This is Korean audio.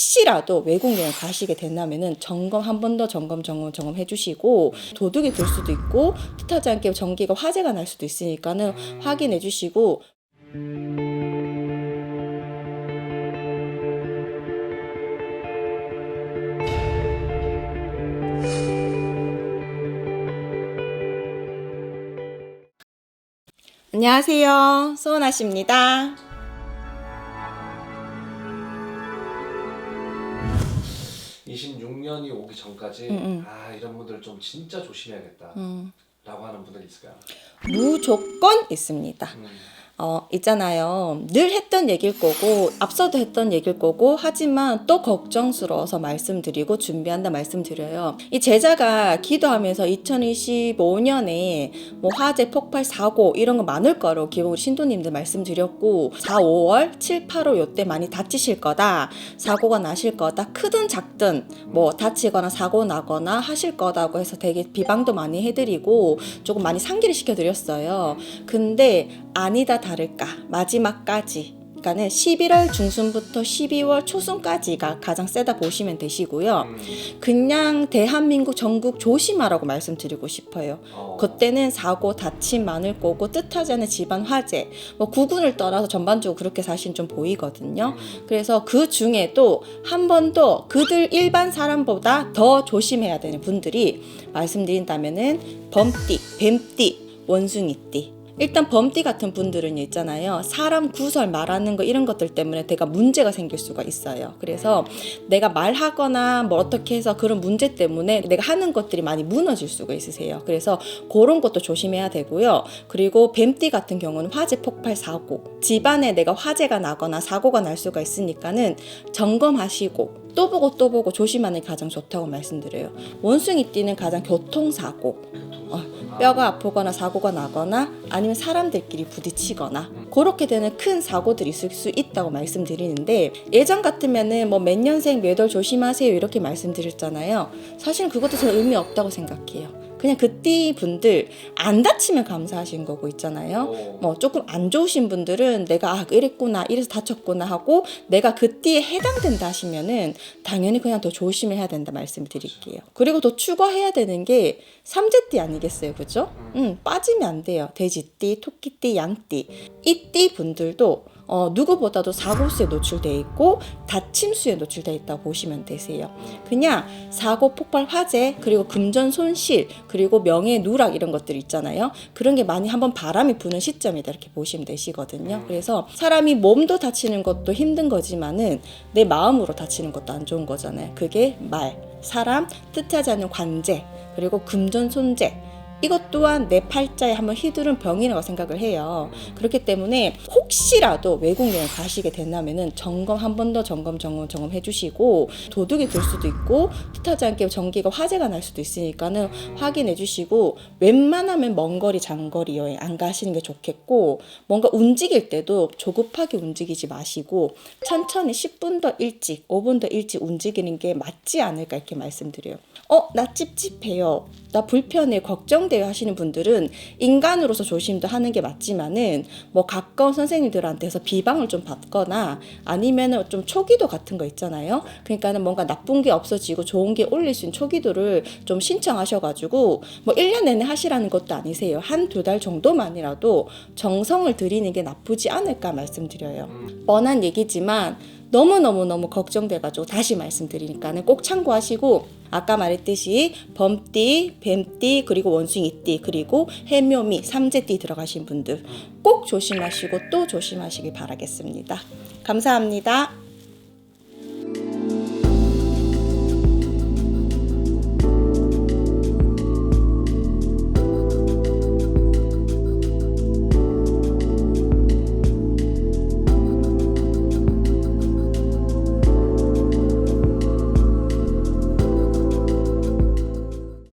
혹시라도 외국 여행 가시게 된다면은 점검 한 번 더 점검 점검 점검 해주시고 도둑이 들 수도 있고 뜻하지 않게 전기가 화재가 날 수도 있으니까는 확인해 주시고 안녕하세요. 소은아 씨입니다. 26년이 오기 전까지 음, 음. 아 이런 분들 좀 진짜 조심해야겠다 음, 라고 하는 분들 있을까요? 무조건 있습니다. 음. 어, 있잖아요. 늘 했던 얘기일 거고, 앞서도 했던 얘기일 거고, 하지만 또 걱정스러워서 말씀드리고, 준비한다 말씀드려요. 이 제자가 기도하면서 2025년에 뭐 화재, 폭발, 사고, 이런 거 많을 거로 기본 신도님들 말씀드렸고, 4, 5월, 7, 8월 요때 많이 다치실 거다. 사고가 나실 거다. 크든 작든, 뭐 다치거나 사고 나거나 하실 거다고 해서 되게 비방도 많이 해드리고, 조금 많이 상기를 시켜드렸어요. 근데 아니다 다 를까 마지막까지 그러니까는 11월 중순부터 12월 초순까지가 가장 세다 보시면 되시고요. 음. 그냥 대한민국 전국 조심하라고 말씀드리고 싶어요. 어. 그때는 사고 다침 많을 거고 뜻하지 않은 집안 화재, 뭐 구군을 떠나서 전반적으로 그렇게 사실 좀 보이거든요. 음. 그래서 그 중에도 한번더 그들 일반 사람보다 더 조심해야 되는 분들이 말씀드린다면은 범띠, 뱀띠, 원숭이띠. 일단 범띠 같은 분들은 있잖아요. 사람 구설 말하는 거 이런 것들 때문에 내가 문제가 생길 수가 있어요. 그래서 내가 말하거나 뭐 어떻게 해서 그런 문제 때문에 내가 하는 것들이 많이 무너질 수가 있으세요. 그래서 그런 것도 조심해야 되고요. 그리고 뱀띠 같은 경우는 화재 폭발 사고 집안에 내가 화재가 나거나 사고가 날 수가 있으니까는 점검하시고 또 보고 또 보고 조심하는 게 가장 좋다고 말씀드려요. 원숭이띠는 가장 교통사고 어, 뼈가 아프거나 사고가 나거나 아니면 사람들끼리 부딪히거나 그렇게 되는 큰 사고들이 있을 수 있다고 말씀드리는데 예전 같으면은 뭐 몇 년생 몇 월 조심하세요 이렇게 말씀드렸잖아요. 사실 그것도 저는 의미 없다고 생각해요. 그냥 그띠 분들 안 다치면 감사하신 거고 있잖아요. 어. 뭐 조금 안 좋으신 분들은 내가 아 이랬구나 이래서 다쳤구나 하고 내가 그 띠에 해당된다 하시면은 당연히 그냥 더 조심을 해야 된다 말씀드릴게요. 그리고 더 추가해야 되는 게 삼재띠 아니겠어요, 그죠? 음 빠지면 안 돼요. 돼지띠, 토끼띠, 양띠 이띠 분들도 어, 누구보다도 사고수에 노출돼 있고 다침수에 노출돼 있다고 보시면 되세요. 그냥 사고, 폭발, 화재, 그리고 금전 손실, 그리고 명예 누락 이런 것들 있잖아요. 그런 게 많이 한번 바람이 부는 시점이다 이렇게 보시면 되시거든요. 그래서 사람이 몸도 다치는 것도 힘든 거지만은 내 마음으로 다치는 것도 안 좋은 거잖아요. 그게 말, 사람, 뜻하지 않는 관제, 그리고 금전 손재. 이것 또한 내 팔자에 한번 휘두른 병이라고 생각을 해요. 그렇기 때문에 혹시라도 외국 여행 가시게 된다면은 점검 한 번 더 점검 점검 점검 해주시고 도둑이 들 수도 있고 뜻하지 않게 전기가 화재가 날 수도 있으니까는 확인해 주시고 웬만하면 먼 거리 장거리 여행 안 가시는 게 좋겠고 뭔가 움직일 때도 조급하게 움직이지 마시고 천천히 10분 더 일찍 5분 더 일찍 움직이는 게 맞지 않을까 이렇게 말씀드려요. 어, 나 찝찝해요. 나 불편해, 걱정돼요 하시는 분들은 인간으로서 조심도 하는 게 맞지만은 뭐 가까운 선생님들한테서 비방을 좀 받거나 아니면은 좀 초기도 같은 거 있잖아요. 그러니까는 뭔가 나쁜 게 없어지고 좋은 게 올릴 수 있는 초기도를 좀 신청하셔가지고 뭐 1년 내내 하시라는 것도 아니세요. 한 두 달 정도만이라도 정성을 들이는 게 나쁘지 않을까 말씀드려요. 음. 뻔한 얘기지만 너무너무너무 걱정돼가지고 다시 말씀드리니까는 꼭 참고하시고 아까 말했듯이 범띠, 뱀띠, 그리고 원숭이띠, 그리고 해묘미, 삼재띠 들어가신 분들 꼭 조심하시고 또 조심하시길 바라겠습니다. 감사합니다.